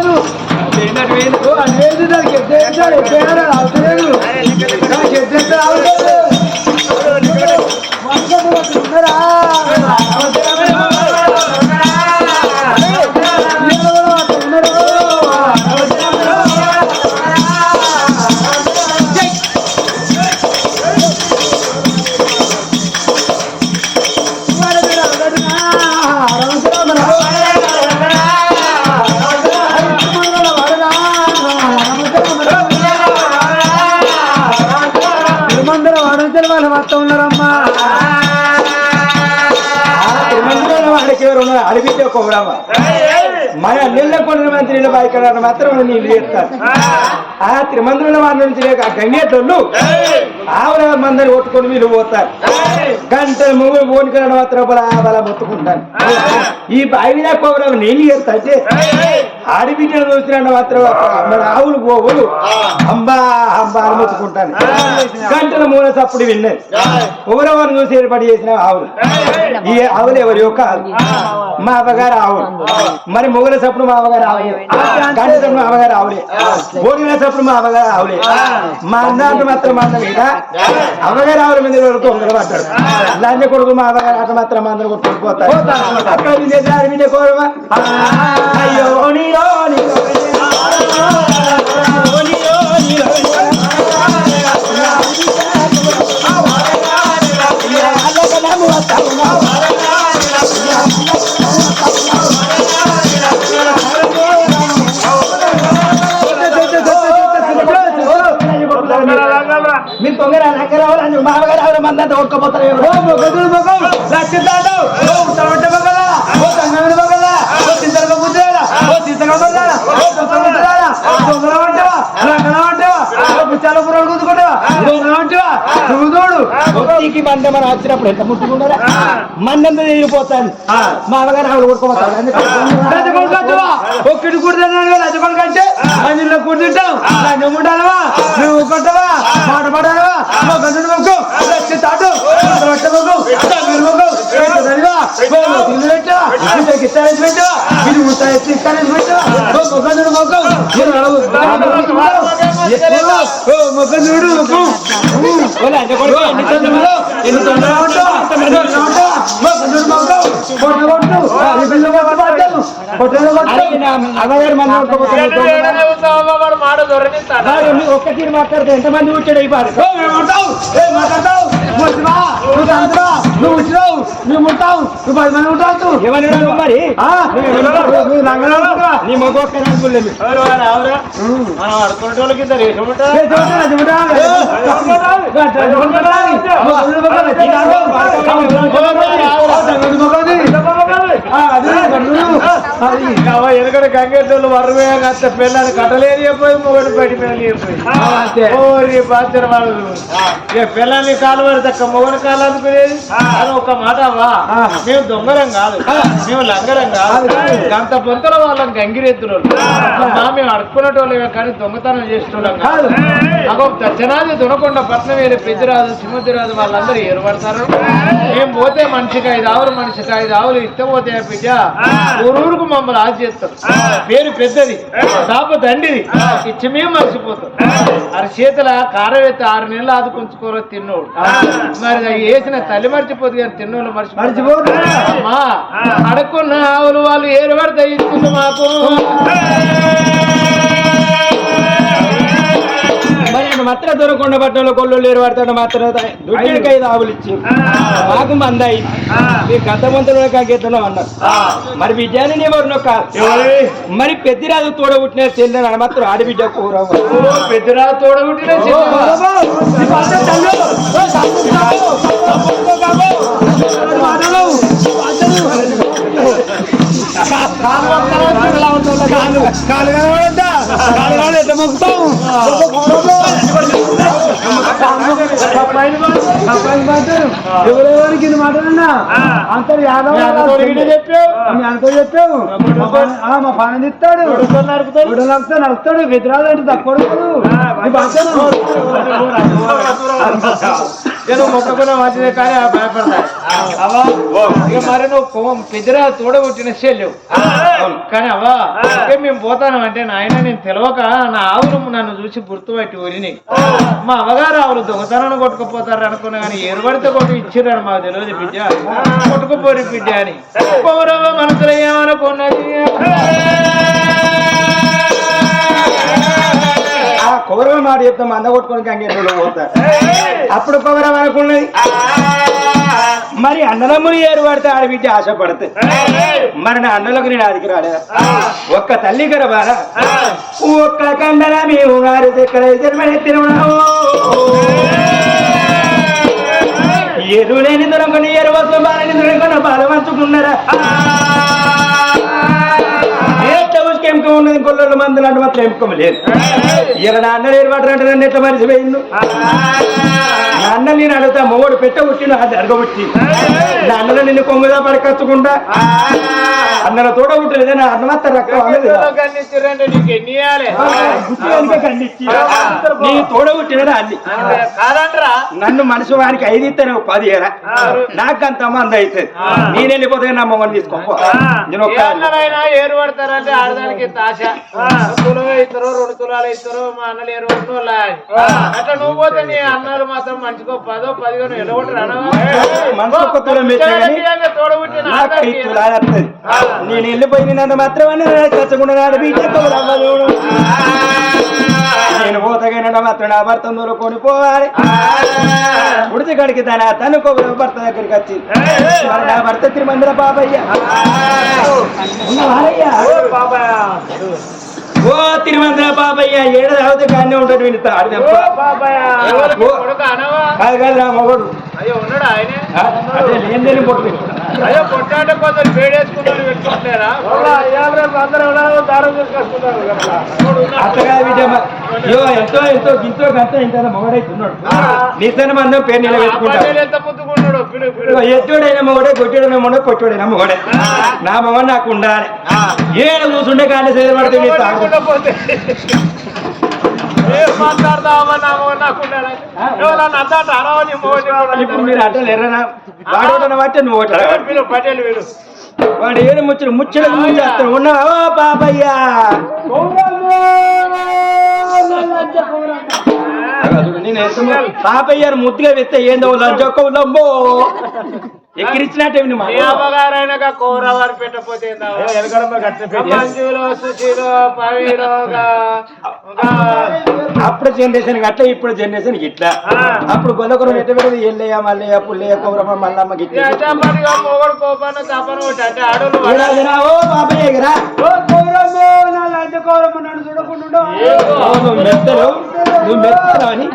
ఓ, అది. లేదు దానికి ఎత్తేస్తాడు ఎత్తేయాలి అవుతలేదు దానికి ఎత్తేస్తే అవుతలేదు వాళ్ళు మొత్తం ఉన్నారమ్మా. తిరుమల వాడికి ఎవరు ఉన్నారు? అడిగితే ఉడమ మన నీళ్ళ కొండ మంత్రి నీళ్ళ బాయికడ మాత్రం నీళ్ళు చేస్తారు ఆ త్రిమందుల వాడి నుంచి లేక గంగేటోళ్ళు ఆవుల మందని కొట్టుకొని వీళ్ళు పోతారు. గంట ముగ్గురు పోనికరణ మాత్రం బల మొత్తుకుంటాను. ఈ బావిలో కోవడం నీళ్ళు చేస్తే ఆడిబిడ్డలు చూసిన మాత్రం మన ఆవులు పోవులు అంబా అంబా అని మొత్తుకుంటాను. గంటల మూల సప్పుడు విన్నది ఎవరెవరు చూసి ఏర్పాటు చేసిన ఆవులు. ఈ ఆవులు ఎవరి యొక్క మా అవ్వగారు ఆవులు. మరి మొగల సప్పుడు మా అవ్వగారు ఆవులే. గంట సప్పుడు మా అవ్వగారు ఆవులే. ఓడిన సప్పుడు మా అవ్వగారు ఆవులే. మా అన్న మాత్రం మా అన్న మీద అవ్వగారు ఆవుల మీద వరకు తొందర పడ్డాడు లంజ కొడుకు మా అట్ట మాత్రం అందరూ కొట్టుకుపోతారు అక్కడ దారి వినే కోరవా అయ్యో నీరో నీరో మంద మనం వచ్చినప్పుడు ఎంత ముట్టుకున్నారా మందంతా తిరిగిపోతాను మా అవ్వగారు ఆవులు కొట్టుకుపోతారు. కట్టవా ఒక్కటి కుడుతున్నాను లంచగొండ కంటే? అందులో కుడుతుంటాం లంచం ఉండాలవా? నువ్వు కొట్టవా మాట పడాలవా? రొట్ట పెట్టవా పెట్టవా పెట్టవా ఎన్ని తొందరగా ఉంటావా తొందరగా ఉంటావా మొగ్గందుడు మొగ్గు కొట్ట కొట్టు అది పిల్ల కొట్టు పడ్డాను కొట్టలు కొట్టు అవ్వగారు మంద కొట్టుకుపోతారు మాట దొరనిస్తాను ఒక్క తీరు మాట్లాడితే ఎంతమంది కూర్చోడు అయిపోయారు నువ్వు వచ్చినావు నువ్వు ఉంటావు నువ్వు పది మంది ఉంటావు ఎవరు మరి? నీ అనుకోలేదు వెనకడ గంగేటోళ్ళు వరవేయంగా అంత పిల్లని కట్టలేని చెప్పి మొగడు బయట పిల్లలు చెప్పి అంతే. బాధ్యత వాళ్ళు. ఇక పిల్లల్ని కాలు పడితే మొగని కాలు అనుకునేది అది ఒక మాట అవ్వా? మేము దొంగరం కాదు. మేము లంగరం కాదు. గంత పొంతల వాళ్ళని గంగిరెత్తులు అమ్మా మేము అడుక్కునేటోళ్ళమే కానీ దొంగతనం చేసేటోళ్ళం కాదు. అగో దచ్చనాది దునకొండ పట్నం వేరే పెద్దరాజు సింహతిరాజు వాళ్ళందరూ ఏర్పడతారు. మేము పోతే మనిషికి ఐదు ఆవులు మనిషికి ఐదు ఆవులు ఇస్తే బిడ్డ ఊరూరుకు మమ్మల్ని ఆశ చేస్తారు పేరు పెద్దది దాప దండిది ఇచ్చి మేము మర్చిపోతాం అరి చేతుల కారం ఎత్తి ఆరు నెలలు ఆదుకుంచుకోరో తిన్నోడు. మరి వేసిన తల్లి మర్చిపోదు కానీ తిన్నోళ్ళు మర్చిపోతారు? మర్చిపోదు. అడుక్కున్న ఆవులు వాళ్ళు ఏరుపడితే ఇస్తుంది మాకు. మాత్రం దొరకొండ పట్టణంలో కొల్లు లేరు పడతాడు మాత్రం దుడ్డికి ఐదు ఆవులు ఇచ్చి మాకు మంద అయింది మీ గతమంతులు కాకెత్తున్నాం అన్నారు మరి విజయాన్ని ఎవరు నొక్క మరి పెద్దిరాజు తోడ పుట్టిన చెల్లని మాత్రం ఆడబిడ్డ కూర పెద్దరా తోడగుట్టిన ఓ, బాబా, నీ బాధ తల్లు. ఓ, తప్పు, తప్పు. తప్పు, తప్పు. అది మాటలు. కాలు కాలు కనబడద్దా కాలు కాలు ఎట్లా మొక్కుతావు ఎవరెవరికి ఇన్ని మాటలన్నా అంతరు యాదవ్ చెప్పావు అంతా చెప్పావు మా పని- ఇస్తాడు నడుపుతాడు నడుపుతాడు వెతిరాదు అంటే తక్కువ నేను మొక్కకున్న మంచిదే కానీ ఆ భయపడతా అవా ఇక మరి నువ్వు పెద్దరా తోడగొట్టిన చెల్లెవు కానీ అవ్వా ఇక మేము పోతాను అంటే నాయన నేను తెలియక నా ఆవులు నన్ను చూసి గుర్తుపట్టి ఊరిని మా అవ్వగారు ఆవులు దొంగతనాన్ని కొట్టుకుపోతారు అనుకున్నా కానీ ఏరుబడితే కొట్టు ఇచ్చిర్రని మాకు తెలియదు బిడ్డ. కొట్టుకుపోరి బిడ్డ అని. పౌరవ మనసులో ఏమనుకున్నది కౌరవ మాట చెప్తాం మంద కొట్టుకొని గంగేటోళ్ళు పోతారు అప్పుడు కౌరవ అనుకున్నది మరి అన్నదమ్ములు ఏరు పడితే ఆడబిడ్డ ఆశపడితే మరి నా అన్నలకు నేను అదికి రాలేదా? ఒక్క తల్లి గరబారా ఒక్క కండల మేము గారి ఎక్కడ తిరుమల ఎరు లేని దొరకని ఎరు బాలని దొరకని బాలవంచుకున్నారా ఎంపిక ఉన్నది కొల్లలు మందులు అంటే మాత్రం ఎంపిక లేదు ఇక నా అన్న లేరు వాటర్ అంటే నన్ను ఎట్లా మరిచిపోయిండు అన్న నేను అడుగుతా మొగడు పెట్ట పుట్టిన అది అడగబుట్టి నా అన్నలో నిన్ను కొంగుదా పడకచ్చకుండా అన్నల తోడ పుట్టలేదే నా అన్న మాత్రం రక్తం అన్నది. కన్నిచ్చిర్రంటే నీకు ఎన్ని ఇయ్యాలి? గుర్తుగానికే ఖండించి నీ తోడ పుట్టినదా అన్ని. కాదంటరా. నన్ను మనిషి వారికి ఐదు ఇస్తే నువ్వు పది ఏరా నాకు అంత మంది అయితే నేను వెళ్ళిపోతే నా మొగని తీసుకో నేను ఒక్క అన్నలైనా ఏరు పడతారంటే ఆడదానికి ఆశ. తులం ఇస్తారు రెండు తులాలు ఇస్తారు మా అన్నలు ఏరు అట్లా నువ్వు పోతే నీ అన్నలు మాత్రం మంచికో పదో పదిగానో ఎలగొట్టరు మనసు ఒక్క తులం పెట్టినా కానీ తోడబుట్టిన నాకు ఐదు తులాలు వస్తుంది నేను వెళ్ళిపోయినంత మాత్రమే కచ్చకుండా నాడు బీట నేను పోతగైనా మాత్రం నా భర్త కొని పోవాలి ఉడిచి కడికి తన తను కొబ్బరి భర్త దగ్గరికి వచ్చి నా భర్త తిరుమందిర బాబయ్య ఉన్నవారయ్యా? ఓ తిరుమందిర బాబయ్య ఏడు తాగితే కానీ ఉంటాడు తాడు కాదు కాదు నా మొగడు. అయ్యో అదే పొట్టు కొందరు పెట్టుకుంటారా? ఎంతో ఎంతో గింతో గంతో ఇంత మొగడైతున్నాడు నీతన మందం పేరు నిలబెట్టుకుంటాడు ఎత్తుడైన మొగడే కొట్టుడైన మొగడే కొట్టుడైన మొగడే. నా మొగ నాకు ఉండాలి. ఏడు కూర్చుండే కానీ అందాట అరవని ఇప్పుడు మీరు అడ్డలు ఎర్రనా? వాడు బట్టి నువ్వు వాడు ఏడు ముచ్చడు ముచ్చడు ముంచేస్తాడు ఉన్నావా ఓ పాపయ్యా. పాపయ్యారు ముద్దుగా వెత్తే ఏందో లంచొక్క లంబో అమ్మగారైనా కూరవారు పవీలో అప్పుడు జనరేషన్ అట్లా ఇప్పుడు జనరేషన్ ఇట్లా అప్పుడు గొల్లకొర ఎట్ట పెడదు ఎల్లయ్య మల్లయ్య పుల్లయ్య కౌరమ్మ మల్లమ్మ నువ్వు మెత్తలు. నువ్వు మెత్తలు అని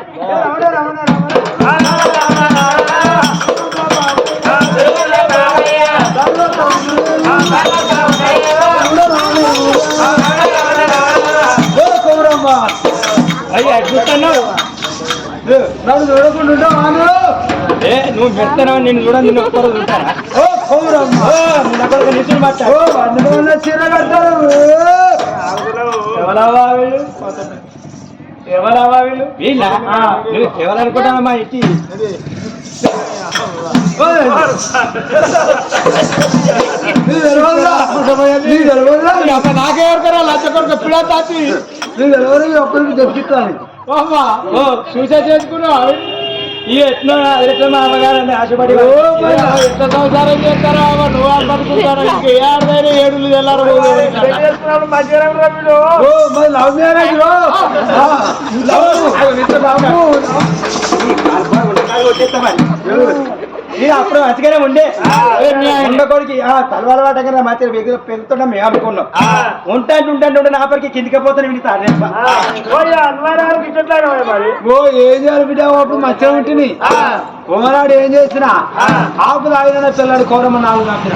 ఏ నువ్వు చూడండి నేను ఓ నిన్న ఎవరవా వీళ్ళు? వీళ్ళు నువ్వు ఇట్టి నాకే ఎవరికరా లచ్చ కొడుకు పిల్ల తాచి ఓ చూసా చేసుకున్నావు? ఈ ఎట్లా ఎట్లా మా అమ్మగారండి ఆశపడి ఎంత సంసారం చేస్తారా నువ్వు అనుకుంటారా ఏ ఆడదైనా ఏడులు తెల్లారు నేను అప్పుడు మంచిగానే ఉండే. ఉండకోడికి తలవాల వాటగా మధ్య పెరుగుతున్నా మేము అనుకున్నాం. ఉంటాంటే ఉంటాంటే ఉంటే నాపరికి కిందికి పోతాను వీడి తాడేప్ప ఓ ఏం చేయాలి బిడ్డ? అప్పుడు మధ్య ఉంటుంది కుమరాడు ఏం చేసిన? ఆపు తాగిన పిల్లాడు కోరమ్మ నాలుగు తప్పిన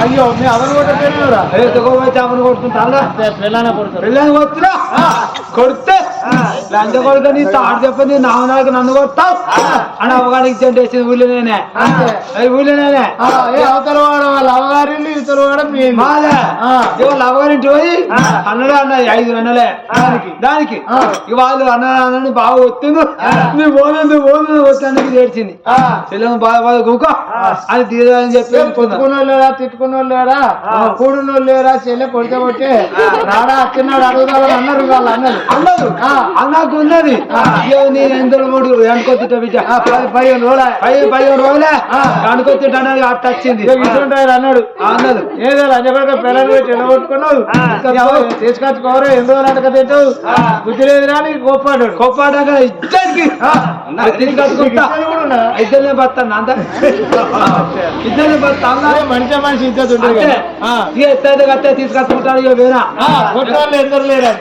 అయ్యో మీ అవను కొట్టరా ఎత్తుకోపోతే అవను కొడుతుంటా? పిల్లన కొడుతారు. కొడుతున్నా? కొడితే? లంచ కొడుకు నీ తాడు చెప్పని నామనాలకు నన్ను కొడతావు? అని అవగానికి చెంటేసి ఊళ్ళో నేనే. అది ఊళ్ళో నేనే. అవతల వాడు వాళ్ళ అవగారిల్లు ఇతర వాడు మాదే. ఇవాళ అవగారింటి పోయి అన్నడే అన్నది ఐదు అన్నలే. దానికి వాళ్ళు అన్న అన్నని బాగా వస్తుంది నువ్వు పోను పోను వస్తానికి చేర్చింది. చెల్లెమ్మ బాధ బాధ కూకో అని తీరని చెప్పి అనుకున్నా. కొట్టుకున్న లేరా తిట్టుకున్న లేరా కూడున్న లేరా చెల్లె కొడితే కొట్టే రాడా అచ్చినాడు అడుగుదామని అన్నారు వాళ్ళు అన్నారు. అన్నది అన్నకు ఉన్నది. నేను ఎందులో మూడు అనుకోతిట బిడ్డ. పది పదిహేను రోజులు. పది పదిహేను రోజులే. అనుకోతిట అనేది అట్ట వచ్చింది. ఇస్తుంటారు అన్నాడు. అన్నది ఏదో లంచపడక పిల్లలు పెట్టి ఎడగొట్టుకున్నావు తీసుకొచ్చుకోరు ఎన్ని రోజులు అడగ తింటావు. బుద్ధి లేదు రాని కోపాడు కొప్పాడగా ఇద్దరికి తిరిగి కట్టుకుంటా ఇద్దరినే బతాను అంత ఇద్దరినే బతా మంచి మనిషి ఇద్దరు ఎత్తైతే కట్టే తీసుకొచ్చుకుంటాడు ఇక వేరా. ఎందరు లేరు.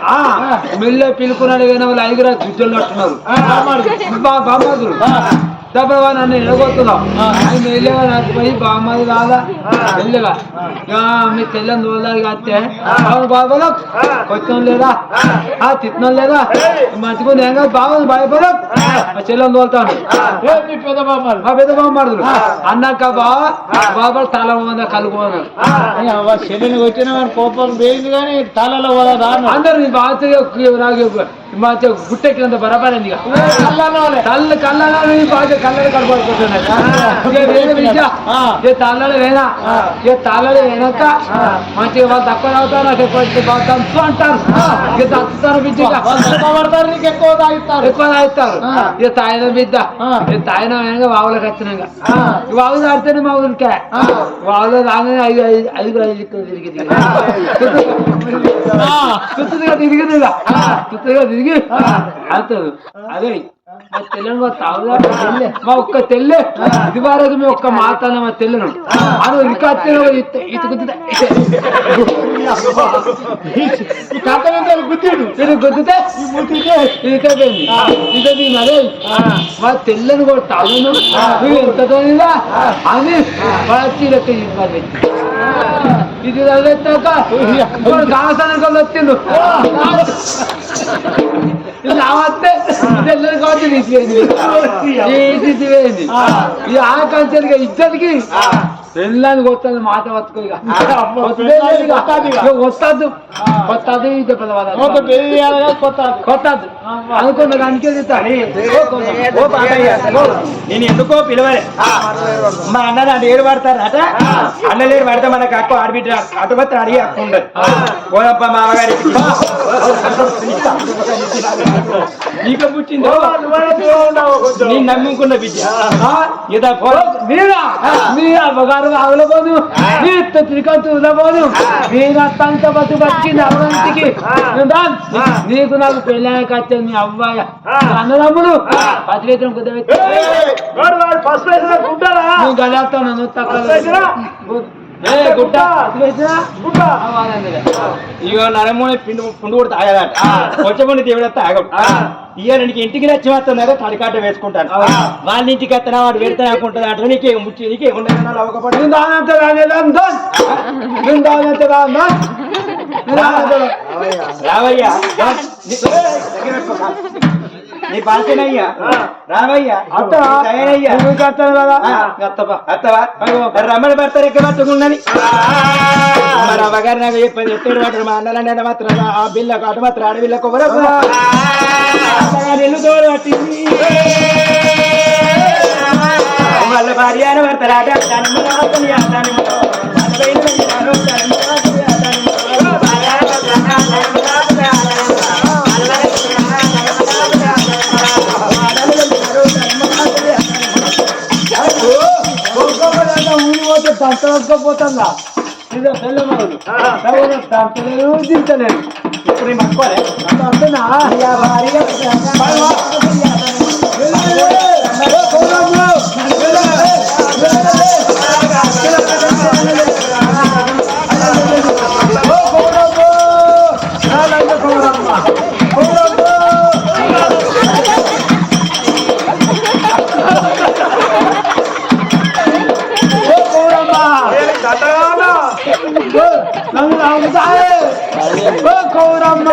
మిల్లే పిలుకున్నాడు కానీ వాళ్ళు ఐదుగురు గుజ్జలు కట్టున్నారు బామ్మదులు డబ్బా నన్ను ఎడగొడుతున్నావు. ఆయన పోయి బామ్మది కాదా ఇక మీ తెల్లని రోజులు కట్టే అవును బాబా కొంచెం లేదా? ఆ. తిట్టినాం లేదా? మంచిగా ఏం కాదు బాగుంది భయపడ చెల్లెని తోలుతాను. ఏ, మీ పెద్ద బామ్మారు మా పెద్ద బామ్మడుదులు అన్నాక బావా బాబా తల పోదా కలుగు పోదా చెల్లిని కొట్టిన వాని కోపం కానీ తలలో పోదా అందరు బాగా నాకు మంచిగా గుట్టెక్కినంత బరబడింది ఇక కళ్ళు కళ్ళలో బాగా కళ్ళని కనపడుకుంటున్నాయి ఏ తాళ్ళలో వేనా ఏ తాళ్ళలో వేనాక మంచిగా వాళ్ళు తక్కువ తాగుతారు నాకు ఎక్కువ బాగా తంచు అంటారు. ఇక తంచుతారు బిడ్డ ఇక. పడతారు నీకు ఎక్కువ తాగిస్తారు. ఎక్కువ తాగుతారు. ఇక తాగిన బిడ్డ ఇక తాగిన వేనక వావులకు వచ్చినాక వావు తాడితేనే మా ఊరికే. వావులో రాగానే ఐదు ఐదు ఐదుగురు ఐదు ఇక్కడ తిరిగి తిరిగింది ఇక చుట్టుగా తిరిగి అవుతుంది అదే మా తెల్లని మా తాగుదా మా ఒక్క తెల్లే. ఇది బారదు మీ ఒక్క మాతాన మా తెల్లను. అని ఇరికత్తే ఇతుకుతుంది గుద్దిడు? ఇది గుద్దితే. ఇదికైపోయింది ఇది అదే మా తెల్లని కూడా తాగును నువ్వు ఎంత తోనిదా అని. వచ్చి లెక్క ఇవ్వాలి. ఇది తగ్గక ఇప్పుడు కావసానికి వాళ్ళు వచ్చిండు రావస్తే తెల్లని కాబట్టి ఈ ఆకాంక్షలుగా ఇద్దరికి పెళ్ళానికి వస్తుంది మాట వస్తుంది వస్తాదు కొత్తది కొత్తది అనుకున్న దానికే నేను ఎందుకో పిలవలే. మా అన్న నన్ను ఏడు పడతారు అట? అన్నలేరు పడితే మనకు అక్క ఆడబిడ్డ అటుపత్ర అడిగి అక్క ఉండదు. ఓనప్ప మామగారికి నీకు పుట్టిందో నేను నమ్ముకున్న బిడ్డ. ఇదా పో మీరా? మీ అమ్మగారు ఆవులబోదు మీ తిరిగట్టు ఉలబోదు మీరు అత్తంత బతు బతికింది అవ్వంతికి నీకు నాకు పెళ్ళాక వచ్చేది మీ అవ్వాయ. అన్నదమ్ముడు పతివేతం కుదబెట్టి నువ్వు గలేస్తాను తక్కువ ఇగో నరమూని పిండి పుండు కూడా తాగదట కొంచెం దేవుడు తాగడు ఇయ్యానికి ఇంటికి నచ్చి వస్తున్నారో తడికాట వేసుకుంటాను. వాళ్ళ ఇంటికి వస్తున్నా వాడు పెడతా అనుకుంటుంది అంటే నీకే ముచ్చి నీకే ఉండదు రావయ్యా. నీ- పాల్చేనయ్యా రావయ్యా. అత్త. కదా అత్తవా రమ్మని భర్త మరి అవ్వగారు నాకు చెప్పేది ఎత్తేడు పట్టరు మా అన్నలంటే మాత్రం ఆ బిల్ల అటు మాత్రం ఆడవిల్ల కొబ్బరకు ఎల్లు తోడు పట్టింది. వాళ్ళ భార్య అని పడతారు ఊరి పోతే తంతకపోతుందా ఇదో తెల్లమరుడు తంతలేదు దించలేదు ఇప్పుడు నేను పట్టుకోలే నన్ను నమ్ముతాయే ఓ కౌరమ్మ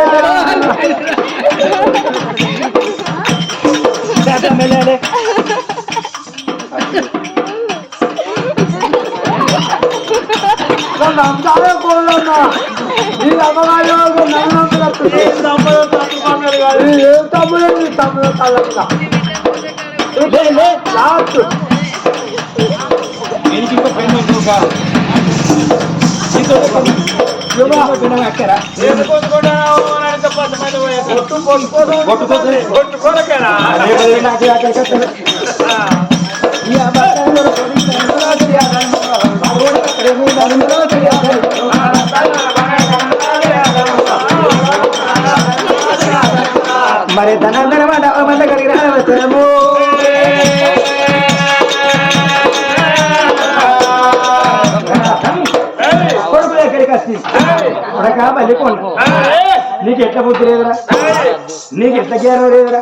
నన్ను నమ్ముతాయే కౌరమ్మ నీ అమ్మగారు నన్ను నమ్ముతున్నట్టు ఏం తమ్ముడు నీ తమ్ముడు కళ్ళ లే, లే, లాస్ట్. దీనికి ఇంకో పెన్ను ఇంకో కాదు. ఇంకో మరి నాకు ఈ కలిగిన అవసరము. వస్తుంది కొడక మళ్ళీ కొనుక్కో. నీకు ఎట్లా బుద్ధి లేదురా? నీకు ఎట్లా జ్ఞానం లేదురా?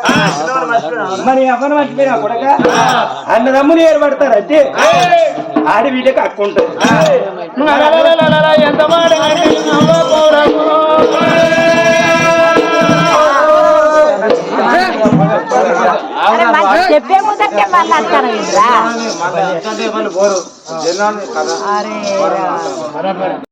మరి అవ్వను మర్చిపోయినా కొడక? అన్నదమ్ములు ఏర్పడతారంటే ఆడి ఉంటుంది లలలలలల, ఎంత మాట చెప్పే ముందంటే మళ్ళీ అంటారు కదా.